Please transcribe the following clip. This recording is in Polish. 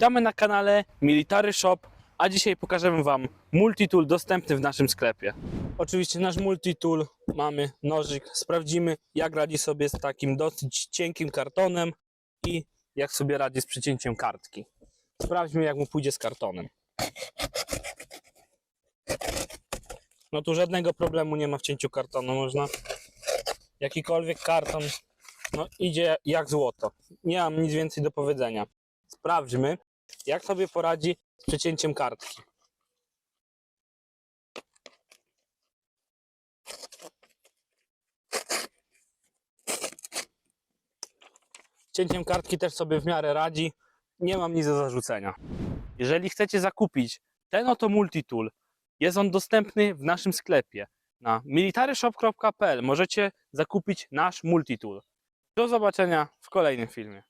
Witamy na kanale Military Shop, a dzisiaj pokażemy Wam multitool dostępny w naszym sklepie. Oczywiście nasz multitool, mamy nożyk, sprawdzimy jak radzi sobie z takim dosyć cienkim kartonem i jak sobie radzi z przycięciem kartki. Sprawdźmy jak mu pójdzie z kartonem. No tu żadnego problemu nie ma w cięciu kartonu, można jakikolwiek karton, no idzie jak złoto. Nie mam nic więcej do powiedzenia. Sprawdźmy, jak sobie poradzi z przecięciem kartki. Cięciem kartki też sobie w miarę radzi. Nie mam nic do zarzucenia. Jeżeli chcecie zakupić ten oto multitool, jest on dostępny w naszym sklepie. Na militaryshop.pl możecie zakupić nasz multitool. Do zobaczenia w kolejnym filmie.